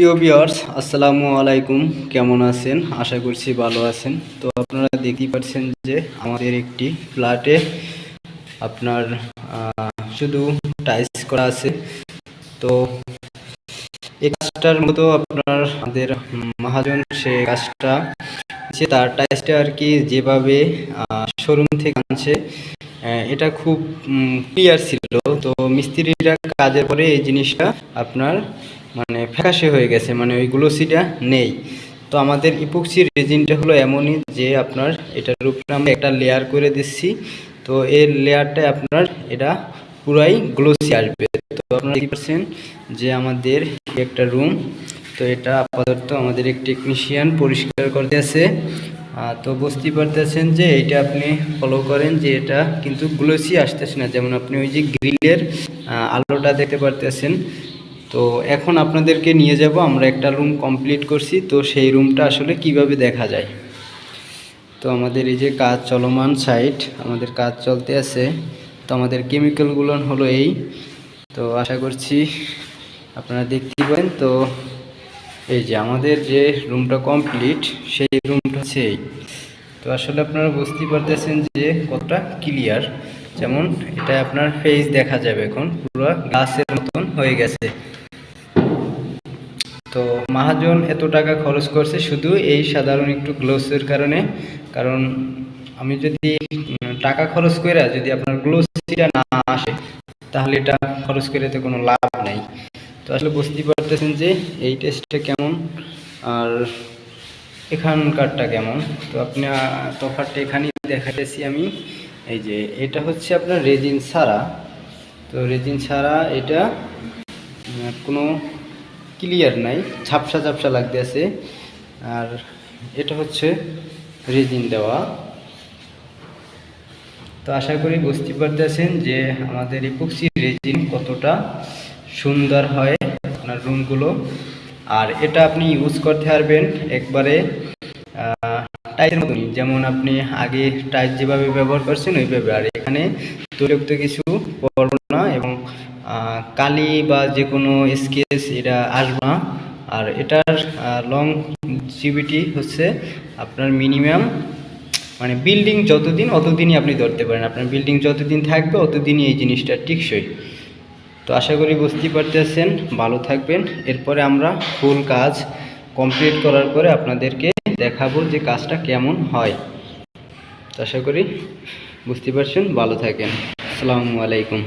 প্রিয় ভিউয়ার্স, আসসালামু আলাইকুম। কেমন আছেন? আশা করছি ভালো আছেন। তো আপনারা দেখতেই পাচ্ছেন যে আমাদের একটি ফ্ল্যাটে আপনার শুধু টাইলস করা আছে। তো এই কাজটার মতো আপনার আমাদের মহাজন সে কাজটা যে তার টাইলসটা আর কি যেভাবে শোরুম থেকে আনছে এটা খুব ক্লিয়ার ছিল। তো মিস্ত্রিরা কাজের পরে এই জিনিসটা আপনার মানে ফ্যাকাশে হয়ে গেছে মানে ওই গ্লোসিটা নেই। তো আমাদের ইপক্সি রেজিনটা হলো এমনই যে আপনার এটার উপরে আমরা একটা লেয়ার করে দিচ্ছি। তো এই লেয়ারটা আপনার এটা পুরাই গ্লোসি আসবে। তো আপনারা দেখতে পাচ্ছেন যে আমাদের একটা রুম তো এটা আপাতত আমাদের এক টেকনিশিয়ান পরিষ্কার করতে আছে। তো বুঝতেই পারতেছেন যে এইটা আপনি ফলো করেন যে এটা কিন্তু গ্লোসি আসতেছে না। যেমন আপনি ওই যে গ্রিলের আলোটা দেখতে পারতেছেন। তো এখন আপনাদেরকে নিয়ে যাব। আমরা একটা রুম কমপ্লিট করছি। তো সেই রুমটা আসলে কীভাবে দেখা যায়? তো আমাদের এই যে কাজ চলমান সাইট আমাদের কাজ চলতে আছে। তো আমাদের কেমিক্যালগুলো হলো এই। তো আশা করছি আপনারা দেখতে পাবেন। তো এই যে আমাদের যে রুমটা কমপ্লিট সেই রুমটা হচ্ছে এই তো আসলে আপনারা বুঝতেই পারতেছেন যে কতটা ক্লিয়ার যেমন এটা আপনার ফেস দেখা যাবে এখন, পুরো গ্লাসের মতন হয়ে গেছে। তো মহাজন এত টাকা খরচ করছে শুধু এই সাধারণ একটু গ্লোসের কারণে। কারণ আমি যদি টাকা খরচ করে যদি আপনার গ্লোসিটা না আসে, তাহলে এটা খরচ করে তো কোনো লাভ নাই। তো আসলে বুঝতেই পারতেছেন যে এই টেস্টটা কেমন। আর এখানকারটা কেমন? তো আপনি আহ, এখানেই দেখাতেছি আমি। এই যে এটা হচ্ছে আপনার রেজিন ছাড়া তো রেজিন ছাড়া এটা কোনো ক্লিয়ার নাই ঝাপসা ঝাপসা লাগতেছে। আর এটা হচ্ছে রেজিন দেওয়া। তো আশা করি বুঝতে পারতেছেন যে আমাদের ইপক্সি রেজিন কতটা সুন্দর হয় আপনার রুমগুলো। আর এটা আপনি ইউজ করতে পারবেন একবারে টাইসের মতনই। যেমন আপনি আগে টাইস যেভাবে ব্যবহার করছেন, ওইভাবে। আর এখানে তৈলক্ত কিছু পড়ব না এবং কালি বা যে কোনো স্কেচ এটা আসবে না। আর এটার লং জিবিটি হচ্ছে আপনার মিনিমাম মানে বিল্ডিং যতদিন, অতদিনই আপনি ধরতে পারেন। আপনার বিল্ডিং যতদিন থাকবে, অতদিনই এই জিনিসটা টিকসই। তো আশা করি বুঝতে পারতেছেন, ভালো থাকবেন। এরপরে আমরা ফুল কাজ কমপ্লিট করার পরে আপনাদেরকে দেখাবো যে কাজটা কেমন হয়। তো আশা করি বুঝতে পারছেন, ভালো থাকেন। আসসালামু আলাইকুম।